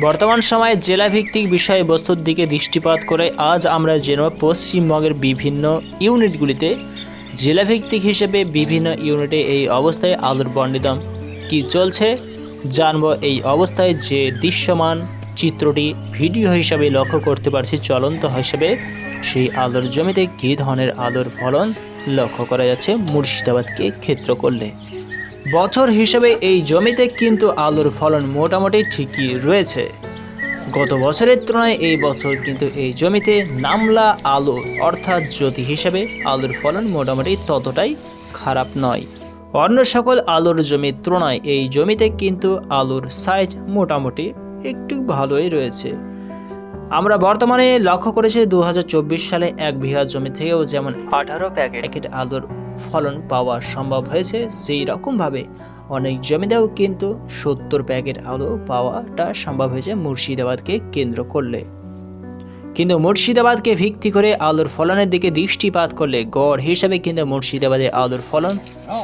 বর্তমান সময়ে জেলাভিত্তিক বিষয়বস্তুর দিকে দৃষ্টিপাত করে আজ আমরা জেনে পশ্চিমবঙ্গের বিভিন্ন ইউনিটগুলিতে। জেলাভিত্তিক হিসেবে বিভিন্ন ইউনিটে এই অবস্থায় আলুর দাম কী চলছে? জানব এই অবস্থায় যে দৃশ্যমান চিত্রটি ভিডিও হিসাবে লক্ষ্য করতে পারছি চলন্ত হিসেবে। সেই আলুর জমিতে কী ধরনের আলুর ফলন লক্ষ্য করা যাচ্ছে মুর্শিদাবাদকে ক্ষেত্র করলে? বছর হিসেবে এই জমিতে কিন্তু আলুর ফলন মোটামুটি ঠিকই রয়েছে। গত বছরের তুলনায় এই বছর কিন্তু এই জমিতে নামলা আলু, অর্থাৎ জ্যোতি হিসেবে আলুর ফলন মোটামুটি ততটাই খারাপ নয়। অন্য সকল আলুর জমির তুলনায় এই জমিতে কিন্তু আলুর সাইজ মোটামুটি একটু ভালোই রয়েছে। আমরা বর্তমানে লক্ষ্য করেছি দু হাজার চব্বিশ সালে এক বিঘা জমি থেকেও যেমন আঠারো প্যাকেট আলুর ফলন পাওয়া সম্ভব হয়েছে, সেই রকমভাবে অনেক জমিতেও কিন্তু সত্তর প্যাকেট আলু পাওয়াটা সম্ভব হয়েছে মুর্শিদাবাদকে কেন্দ্র করলে। কিন্তু মুর্শিদাবাদকে ভিত্তি করে আলুর ফলনের দিকে দৃষ্টিপাত করলে গড় হিসাবে কিন্তু মুর্শিদাবাদে আলুর ফলন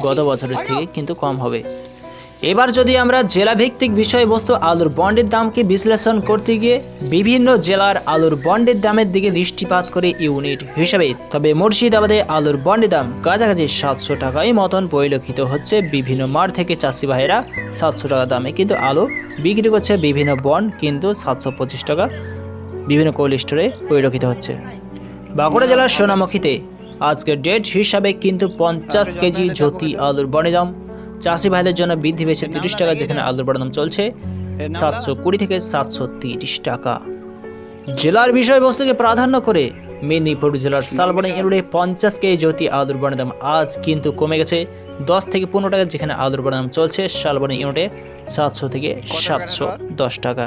গত বছরের থেকে কিন্তু কম হবে। এবার যদি আমরা জেলা ভিত্তিক বিষয়বস্তু আলুর বন্ডের দামকে বিশ্লেষণ করতে গিয়ে বিভিন্ন জেলার আলুর বন্ডের দামের দিকে দৃষ্টিপাত করে ইউনিট হিসাবে, তবে মুর্শিদাবাদে আলুর বন্ডের দাম কাছাকাছি সাতশো টাকায় মতন পরিলক্ষিত হচ্ছে বিভিন্ন মাঠ থেকে চাষি ভাইয়েরা। সাতশো টাকা দামে কিন্তু আলু বিক্রি করছে বিভিন্ন বন্ড কিন্তু সাতশো পঁচিশ টাকা বিভিন্ন কোল্ড স্টোরে পরিলক্ষিত হচ্ছে। বাঁকুড়া জেলার সোনামুখীতে আজকের ডেট হিসাবে কিন্তু পঞ্চাশ কেজি জ্যোতি আলুর বনে দাম চাষি ভাইদের জন্য বৃদ্ধি পেয়েছে তিরিশ টাকা, যেখানে আলুর বড় দাম চলছে সাতশো কুড়ি থেকে সাতশো তিরিশ টাকা। জেলার বিষয়বস্তুকে প্রাধান্য করে মেদিনীপুর জেলার শালবনী ইউনিটে পঞ্চাশ কেজি জ্যোতি আলুর বনের দাম আজ কিন্তু কমে গেছে দশ থেকে পনেরো টাকা, যেখানে আলুর বনের দাম চলছে শালবনী ইউনিটে সাতশো থেকে সাতশো দশ টাকা।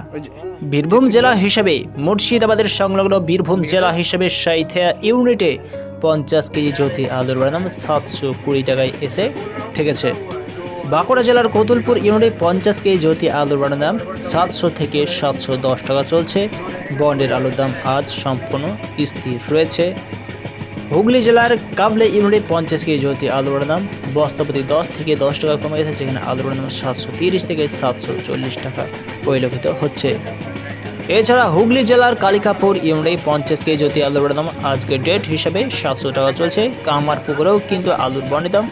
বীরভূম জেলা হিসেবে মুর্শিদাবাদের সংলগ্ন বীরভূম জেলা হিসেবে সাইথিয়া ইউনিটে পঞ্চাশ কেজি জ্যোতি আলুর বনের দাম সাতশো কুড়ি টাকায় এসে ঠেকেছে। বাঁকুড়া জেলার কতুলপুর ইউনিটে পঞ্চাশ কেজি জ্যোতি আলুর বানের দাম সাতশো থেকে সাতশো দশ টাকা চলছে। বন্ডের আলুর দাম আজ সম্পূর্ণ স্থির রয়েছে। হুগলি জেলার কাবলে ইউনিটে পঞ্চাশ কেজি জ্যোতি আলুর বানের দাম বস্তাপতি দশ থেকে দশ টাকা কমে গেছে, যেখানে আলুর বানের দাম সাতশো তিরিশ থেকে সাতশো চল্লিশ টাকা পরিলক্ষিত হচ্ছে। এছাড়া হুগলি জেলার কালিকাপুর ইউনিটে পঞ্চাশ কেজি জ্যোতি আলুর দাম আজকে ডেট হিসাবে সাতশো টাকা চলছে। কামারপুকুরেও কিন্তু আলুর বন্ডের দাম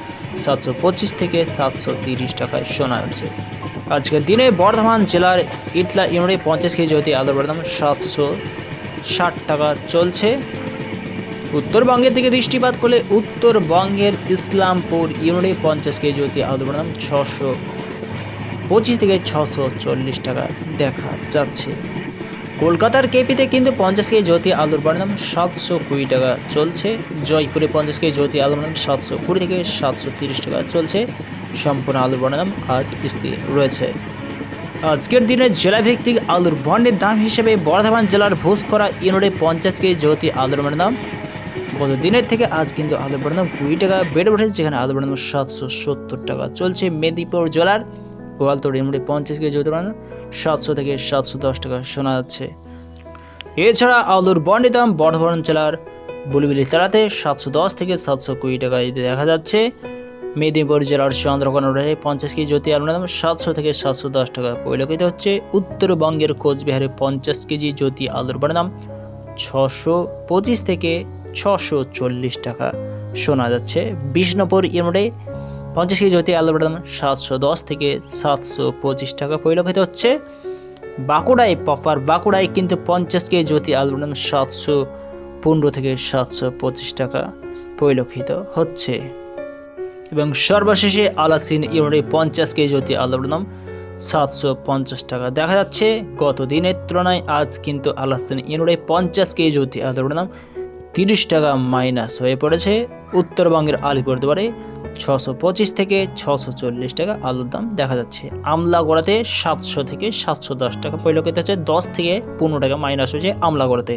সাতশো পঁচিশ থেকে সাতশো তিরিশ টাকায় শোনা যাচ্ছে আজকের দিনে বর্ধমান জেলার ইটলা ইউনিটে পঞ্চাশ কেজি জ্যোতি আলুর দাম সাতশো ষাট টাকা চলছে। উত্তরবঙ্গের দিকে দৃষ্টিপাত করলে উত্তরবঙ্গের ইসলামপুর ইউনিটে পঞ্চাশ কেজি জ্যোতি আলুর দাম ছশো পঁচিশ থেকে ছশো চল্লিশ টাকা দেখা যাচ্ছে। কলকাতার কেপিতে কিন্তু পঞ্চাশ কেজি জ্যোতি আলুর বাড়ির দাম সাতশো কুড়ি টাকা চলছে। জয়পুরে পঞ্চাশ কেজি জ্যোতি আলুর দাম সাতশো কুড়ি থেকে সাতশো তিরিশ টাকা চলছে। সম্পূর্ণ আলুর বাড়ির দাম আজ স্থির রয়েছে। আজকের দিনে জেলাভিত্তিক আলুর বন্ডের দাম হিসেবে বর্ধমান জেলার ভোজ ভোজকরা ইউনিটে পঞ্চাশ কেজি জ্যোতি আলুর বাড়ির দাম গত দিনের থেকে আজ কিন্তু আলুর দাম কুড়ি টাকা বেড়ে উঠেছে, যেখানে আলুর দাম সাতশো সত্তর টাকা চলছে। মেদিনীপুর জেলার গোয়ালতোড় ইউনিটে পঞ্চাশ কেজি জ্যোতি বাড়ানো সাতশো থেকে সাতশো দশ টাকা শোনা যাচ্ছে। এছাড়া আলুর বন্ডের দাম বর্ধমান জেলার বুলবিলি তারাতে সাতশো দশ থেকে সাতশো কুড়ি টাকায় দেখা যাচ্ছে। মেদিনীপুর জেলার চন্দ্রকোনা পঞ্চাশ কেজি জ্যোতি আলুর দাম সাতশো থেকে সাতশো দশ টাকা পরিলক্ষিত হচ্ছে। উত্তরবঙ্গের কোচবিহারে পঞ্চাশ কেজি জ্যোতি আলুর বন্ডের দাম ছশো পঁচিশ থেকে ছশো চল্লিশ টাকা শোনা যাচ্ছে। বিষ্ণুপুর ইউনিটে পঞ্চাশ কেজি জ্যোতি আলুর দাম সাতশো দশ থেকে সাতশো পঁচিশ টাকা পরিলক্ষিত হচ্ছে। বাঁকুড়ায় পফার বাঁকুড়ায় কিন্তু পঞ্চাশ কেজি জ্যোতি আলুর দাম সাতশো পনেরো থেকে সাতশো পঁচিশ টাকা পরিলক্ষিত হচ্ছে। এবং সর্বশেষে আলাসিন ইউনিটে পঞ্চাশ কেজি জ্যোতি আলুর দাম সাতশো পঞ্চাশ টাকা। দেখা যাচ্ছে গত দিনের তুলনায় আজ কিন্তু আলাসিন ইউনিটে পঞ্চাশ কেজি জ্যোতি আলুর দাম তিরিশ টাকা মাইনাস হয়ে পড়েছে। উত্তরবঙ্গের আলিপুরদুয়ারে ছশো পঁচিশ থেকে ছশো চল্লিশ টাকা আলুর দাম দেখা যাচ্ছে। আমলা গড়াতে সাতশো থেকে সাতশো দশ টাকা পরিলক্ষিত হচ্ছে, দশ থেকে পনেরো টাকা মাইনাস হয়েছে আমলাগড়াতে